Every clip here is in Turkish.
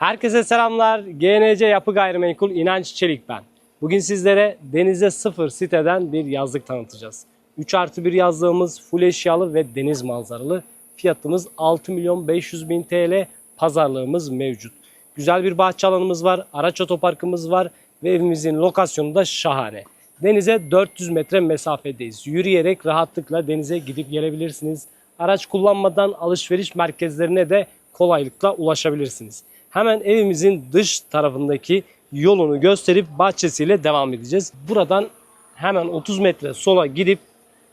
Herkese selamlar. GNC Yapı Gayrimenkul İnanç Çelik ben. Bugün sizlere denize sıfır siteden bir yazlık tanıtacağız. 3 artı 1 yazlığımız full eşyalı ve deniz manzaralı. Fiyatımız 6 milyon 500 bin TL. Pazarlığımız mevcut. Güzel bir bahçe alanımız var. Araç otoparkımız var. Ve evimizin lokasyonu da şahane. Denize 400 metre mesafedeyiz. Yürüyerek rahatlıkla denize gidip gelebilirsiniz. Araç kullanmadan alışveriş merkezlerine de kolaylıkla ulaşabilirsiniz. Hemen evimizin dış tarafındaki yolunu gösterip bahçesiyle devam edeceğiz. Buradan hemen 30 metre sola gidip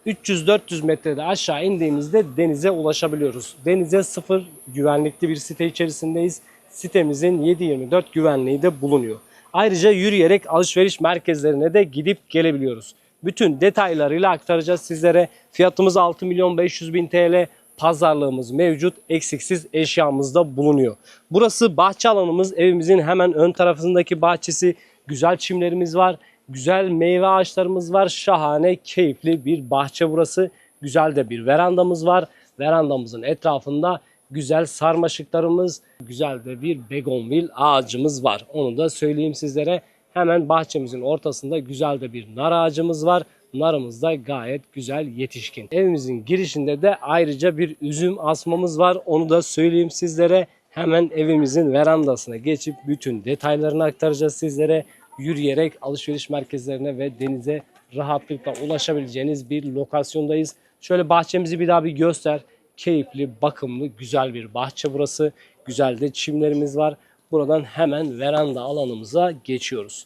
300-400 metrede aşağı indiğimizde denize ulaşabiliyoruz. Denize sıfır güvenlikli bir site içerisindeyiz. Sitemizin 7-24 güvenliği de bulunuyor. Ayrıca yürüyerek alışveriş merkezlerine de gidip gelebiliyoruz. Bütün detaylarıyla aktaracağız sizlere. Fiyatımız 6 milyon 500 bin TL. Pazarlığımız mevcut. Eksiksiz eşyamız da bulunuyor. Burası bahçe alanımız. Evimizin hemen ön tarafındaki bahçesi. Güzel çimlerimiz var. Güzel meyve ağaçlarımız var. Şahane, keyifli bir bahçe burası. Güzel de bir verandamız var. Verandamızın etrafında güzel sarmaşıklarımız, güzel de bir begonvil ağacımız var. Onu da söyleyeyim sizlere. Hemen bahçemizin ortasında güzel de bir nar ağacımız var. Narımız da gayet güzel yetişkin. Evimizin girişinde de ayrıca bir üzüm asmamız var. Onu da söyleyeyim sizlere. Hemen evimizin verandasına geçip bütün detaylarını aktaracağız sizlere. Yürüyerek alışveriş merkezlerine ve denize rahatlıkla ulaşabileceğiniz bir lokasyondayız. Şöyle bahçemizi bir daha bir göster. Keyifli, bakımlı, güzel bir bahçe burası. Güzel de çimlerimiz var. Buradan hemen veranda alanımıza geçiyoruz.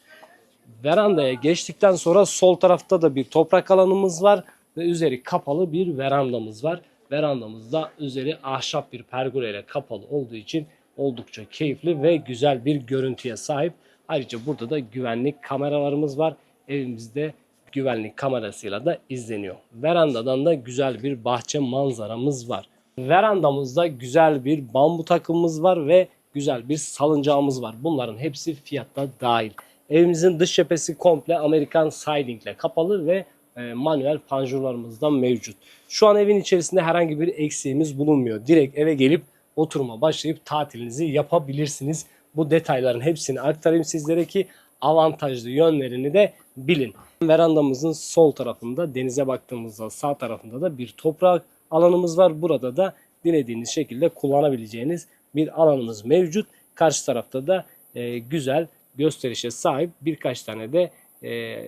Verandaya geçtikten sonra sol tarafta da bir toprak alanımız var ve üzeri kapalı bir verandamız var. Verandamızda üzeri ahşap bir pergola ile kapalı olduğu için oldukça keyifli ve güzel bir görüntüye sahip. Ayrıca burada da güvenlik kameralarımız var. Evimizde güvenlik kamerasıyla da izleniyor. Verandadan da güzel bir bahçe manzaramız var. Verandamızda güzel bir bambu takımımız var ve güzel bir salıncağımız var. Bunların hepsi fiyatta dahil. Evimizin dış cephesi komple Amerikan siding ile kapalı ve e, manuel panjurlarımız da mevcut. Şu an evin içerisinde herhangi bir eksiğimiz bulunmuyor. Direkt eve gelip oturuma başlayıp tatilinizi yapabilirsiniz. Bu detayların hepsini aktarayım sizlere ki avantajlı yönlerini de bilin. Verandamızın sol tarafında denize baktığımızda sağ tarafında da bir toprak alanımız var. Burada da dilediğiniz şekilde kullanabileceğiniz bir alanımız mevcut. Karşı tarafta da e, güzel gösterişe sahip birkaç tane de e,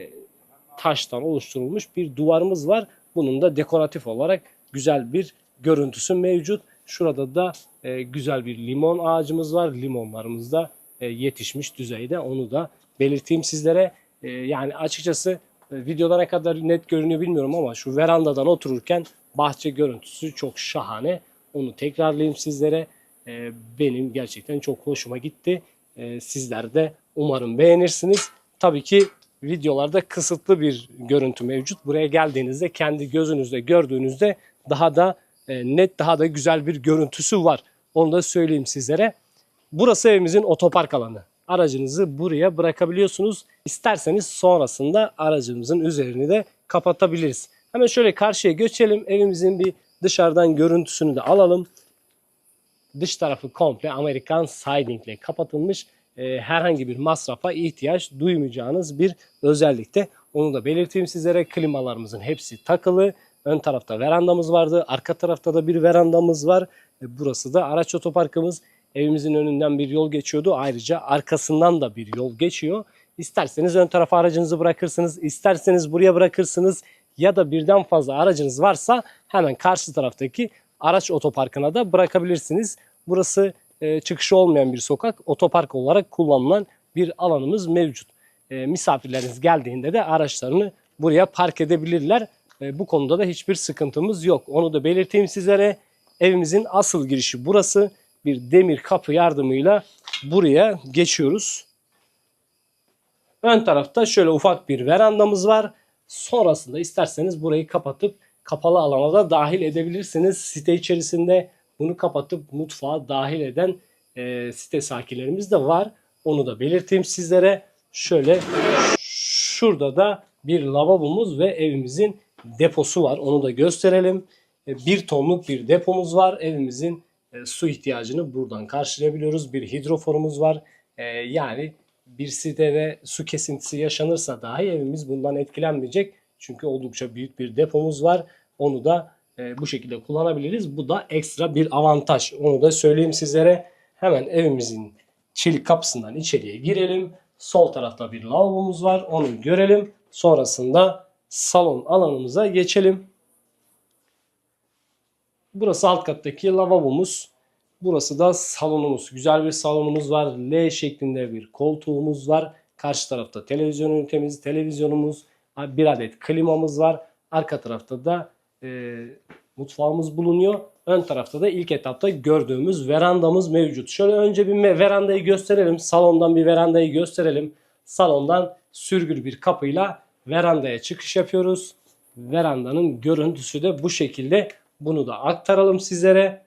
taştan oluşturulmuş bir duvarımız var. Bunun da dekoratif olarak güzel bir görüntüsü mevcut. Şurada da e, güzel bir limon ağacımız var. Limonlarımız da e, yetişmiş düzeyde. Onu da belirteyim sizlere. E, yani açıkçası e, videoda ne kadar net görünüyor bilmiyorum ama şu verandadan otururken bahçe görüntüsü çok şahane. Onu tekrarlayayım sizlere. E, benim gerçekten çok hoşuma gitti. E, sizler de umarım beğenirsiniz. Tabii ki videolarda kısıtlı bir görüntü mevcut. Buraya geldiğinizde kendi gözünüzde gördüğünüzde daha da e, net, daha da güzel bir görüntüsü var. Onu da söyleyeyim sizlere. Burası evimizin otopark alanı. Aracınızı buraya bırakabiliyorsunuz. İsterseniz sonrasında aracımızın üzerini de kapatabiliriz. Hemen şöyle karşıya geçelim. Evimizin bir dışarıdan görüntüsünü de alalım. Dış tarafı komple Amerikan siding ile kapatılmış. E, herhangi bir masrafa ihtiyaç duymayacağınız bir özellikte. Onu da belirteyim sizlere. Klimalarımızın hepsi takılı. Ön tarafta verandamız vardı. Arka tarafta da bir verandamız var. E, burası da araç otoparkımız. Evimizin önünden bir yol geçiyordu. Ayrıca arkasından da bir yol geçiyor. İsterseniz ön tarafa aracınızı bırakırsınız. isterseniz buraya bırakırsınız. Ya da birden fazla aracınız varsa hemen karşı taraftaki araç otoparkına da bırakabilirsiniz. Burası e, çıkışı olmayan bir sokak. Otopark olarak kullanılan bir alanımız mevcut. E, misafirleriniz geldiğinde de araçlarını buraya park edebilirler. E, bu konuda da hiçbir sıkıntımız yok. Onu da belirteyim sizlere. Evimizin asıl girişi burası. Bir demir kapı yardımıyla buraya geçiyoruz. Ön tarafta şöyle ufak bir verandamız var. Sonrasında isterseniz burayı kapatıp kapalı alana da dahil edebilirsiniz. Site içerisinde bunu kapatıp mutfağa dahil eden e, site sakinlerimiz de var. Onu da belirteyim sizlere. Şöyle şurada da bir lavabomuz ve evimizin deposu var. Onu da gösterelim. E, bir tonluk bir depomuz var evimizin e, su ihtiyacını buradan karşılayabiliyoruz. Bir hidroforumuz var. E, yani bir sitede su kesintisi yaşanırsa dahi evimiz bundan etkilenmeyecek. Çünkü oldukça büyük bir depomuz var. Onu da e, bu şekilde kullanabiliriz. Bu da ekstra bir avantaj. Onu da söyleyeyim sizlere. Hemen evimizin çelik kapısından içeriye girelim. Sol tarafta bir lavabomuz var. Onu görelim. Sonrasında salon alanımıza geçelim. Burası alt kattaki lavabomuz. Burası da salonumuz. Güzel bir salonumuz var. L şeklinde bir koltuğumuz var. Karşı tarafta televizyon ünitemiz, televizyonumuz, bir adet klimamız var. Arka tarafta da e, mutfağımız bulunuyor. Ön tarafta da ilk etapta gördüğümüz verandamız mevcut. Şöyle önce bir verandayı gösterelim. Salondan bir verandayı gösterelim. Salondan sürgülü bir kapıyla verandaya çıkış yapıyoruz. Verandanın görüntüsü de bu şekilde. Bunu da aktaralım sizlere.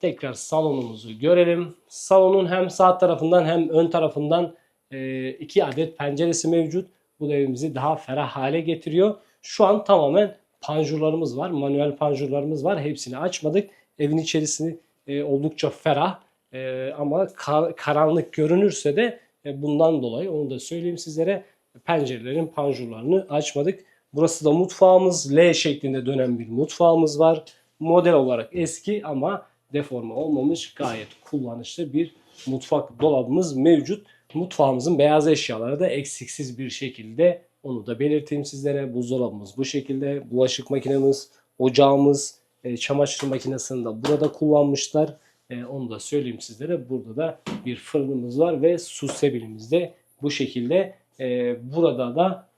Tekrar salonumuzu görelim. Salonun hem sağ tarafından hem ön tarafından e, iki adet penceresi mevcut. Bu da evimizi daha ferah hale getiriyor. Şu an tamamen panjurlarımız var. Manuel panjurlarımız var. Hepsini açmadık. Evin içerisini e, oldukça ferah e, ama ka- karanlık görünürse de e, bundan dolayı onu da söyleyeyim sizlere pencerelerin panjurlarını açmadık. Burası da mutfağımız. L şeklinde dönen bir mutfağımız var. Model olarak eski ama deforme olmamış gayet kullanışlı bir mutfak dolabımız mevcut. Mutfağımızın beyaz eşyaları da eksiksiz bir şekilde onu da belirteyim sizlere. Buzdolabımız bu şekilde. Bulaşık makinemiz, ocağımız, e, çamaşır makinesini de burada kullanmışlar. E, onu da söyleyeyim sizlere. Burada da bir fırınımız var ve su sebilimiz de bu şekilde. E, burada da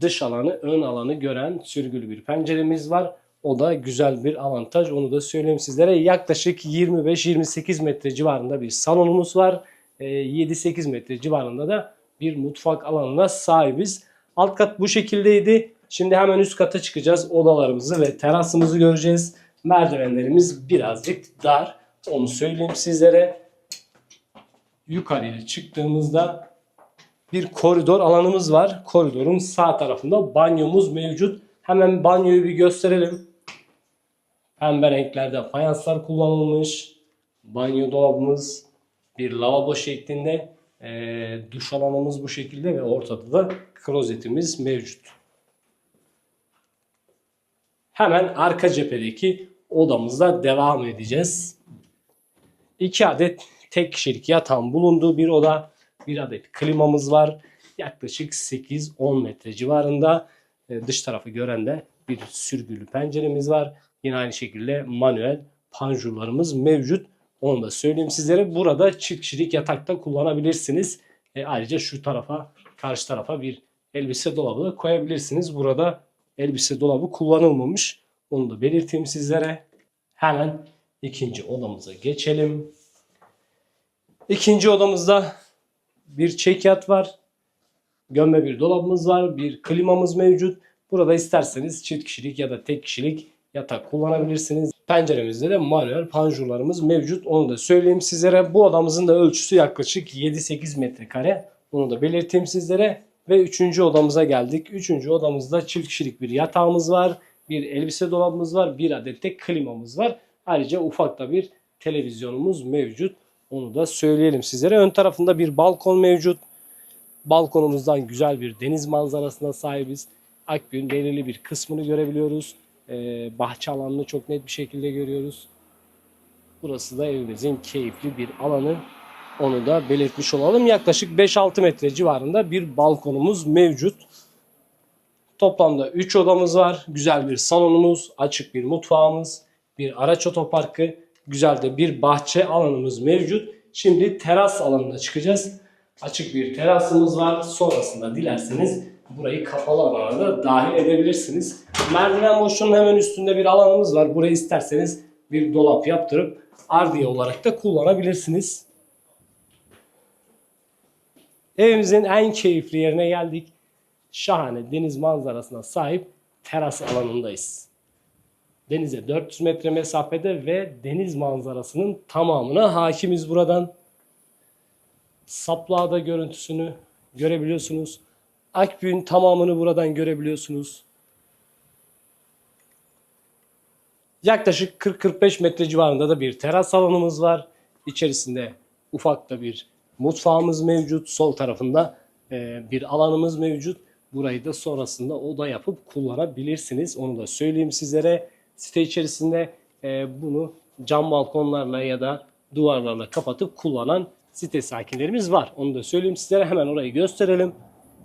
dış alanı, ön alanı gören sürgülü bir penceremiz var. O da güzel bir avantaj. Onu da söyleyeyim sizlere. Yaklaşık 25-28 metre civarında bir salonumuz var. E, 7-8 metre civarında da bir mutfak alanına sahibiz. Alt kat bu şekildeydi. Şimdi hemen üst kata çıkacağız. Odalarımızı ve terasımızı göreceğiz. Merdivenlerimiz birazcık dar. Onu söyleyeyim sizlere. Yukarıya çıktığımızda bir koridor alanımız var. Koridorun sağ tarafında banyomuz mevcut. Hemen banyoyu bir gösterelim. Pembe renklerde fayanslar kullanılmış. Banyo dolabımız bir lavabo şeklinde. Ee, duş alanımız bu şekilde ve ortada da klozetimiz mevcut. Hemen arka cephedeki odamızda devam edeceğiz. 2 adet tek kişilik yatağın bulunduğu bir oda. Bir adet klimamız var. Yaklaşık 8-10 metre civarında. Ee, dış tarafı gören de bir sürgülü penceremiz var. Yine aynı şekilde manuel panjurlarımız mevcut. Onu da söyleyeyim sizlere. Burada çift kişilik yatakta kullanabilirsiniz. E, ayrıca şu tarafa, karşı tarafa bir elbise dolabı da koyabilirsiniz. Burada elbise dolabı kullanılmamış. Onu da belirteyim sizlere. Hemen ikinci odamıza geçelim. İkinci odamızda bir çekyat var. Gömme bir dolabımız var. Bir klimamız mevcut. Burada isterseniz çift kişilik ya da tek kişilik yatak kullanabilirsiniz. Penceremizde de manuel panjurlarımız mevcut. Onu da söyleyeyim sizlere. Bu odamızın da ölçüsü yaklaşık 7-8 metrekare. Bunu da belirteyim sizlere. Ve üçüncü odamıza geldik. Üçüncü odamızda çift kişilik bir yatağımız var. Bir elbise dolabımız var. Bir adet de klimamız var. Ayrıca ufak da bir televizyonumuz mevcut. Onu da söyleyelim sizlere. Ön tarafında bir balkon mevcut. Balkonumuzdan güzel bir deniz manzarasına sahibiz. Akgün belirli bir kısmını görebiliyoruz. Ee, bahçe alanını çok net bir şekilde görüyoruz. Burası da evimizin keyifli bir alanı. Onu da belirtmiş olalım. Yaklaşık 5-6 metre civarında bir balkonumuz mevcut. Toplamda 3 odamız var. Güzel bir salonumuz, açık bir mutfağımız, bir araç otoparkı, güzel de bir bahçe alanımız mevcut. Şimdi teras alanına çıkacağız. Açık bir terasımız var. Sonrasında dilerseniz burayı kapalı alana da dahil edebilirsiniz. Merdiven boşluğunun hemen üstünde bir alanımız var. Burayı isterseniz bir dolap yaptırıp ardiye olarak da kullanabilirsiniz. Evimizin en keyifli yerine geldik. Şahane deniz manzarasına sahip teras alanındayız. Denize 400 metre mesafede ve deniz manzarasının tamamına hakimiz buradan. Saplağda görüntüsünü görebiliyorsunuz. Akbük'ün tamamını buradan görebiliyorsunuz. Yaklaşık 40-45 metre civarında da bir teras alanımız var. İçerisinde ufak da bir mutfağımız mevcut. Sol tarafında e, bir alanımız mevcut. Burayı da sonrasında oda yapıp kullanabilirsiniz. Onu da söyleyeyim sizlere. Site içerisinde e, bunu cam balkonlarla ya da duvarlarla kapatıp kullanan site sakinlerimiz var. Onu da söyleyeyim sizlere. Hemen orayı gösterelim.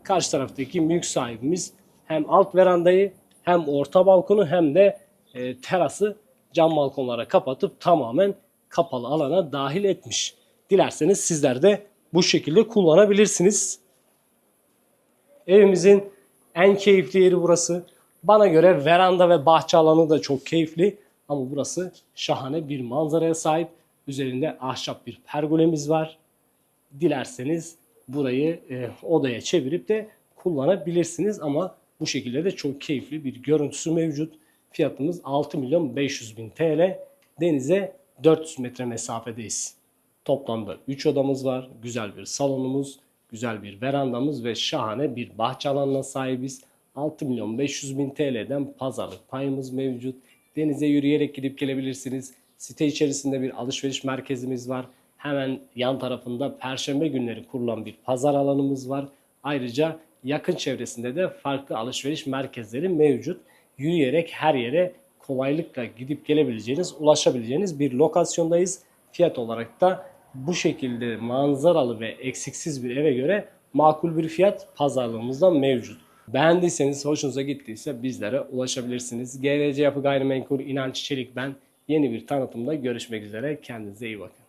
Karşı taraftaki mülk sahibimiz hem alt verandayı hem orta balkonu hem de e, terası cam balkonlara kapatıp tamamen kapalı alana dahil etmiş. Dilerseniz sizler de bu şekilde kullanabilirsiniz. Evimizin en keyifli yeri burası. Bana göre veranda ve bahçe alanı da çok keyifli. Ama burası şahane bir manzaraya sahip. Üzerinde ahşap bir pergolemiz var. Dilerseniz burayı e, odaya çevirip de kullanabilirsiniz. Ama bu şekilde de çok keyifli bir görüntüsü mevcut. Fiyatımız 6 milyon 500 bin TL. Denize 400 metre mesafedeyiz. Toplamda 3 odamız var. Güzel bir salonumuz, güzel bir verandamız ve şahane bir bahçe alanına sahibiz. 6 milyon 500 bin TL'den pazarlık payımız mevcut. Denize yürüyerek gidip gelebilirsiniz. Site içerisinde bir alışveriş merkezimiz var. Hemen yan tarafında perşembe günleri kurulan bir pazar alanımız var. Ayrıca yakın çevresinde de farklı alışveriş merkezleri mevcut. Yürüyerek her yere kolaylıkla gidip gelebileceğiniz, ulaşabileceğiniz bir lokasyondayız. Fiyat olarak da bu şekilde manzaralı ve eksiksiz bir eve göre makul bir fiyat pazarlığımızda mevcut. Beğendiyseniz, hoşunuza gittiyse bizlere ulaşabilirsiniz. GRC Yapı Gayrimenkul İnanç Çelik ben. Yeni bir tanıtımda görüşmek üzere. Kendinize iyi bakın.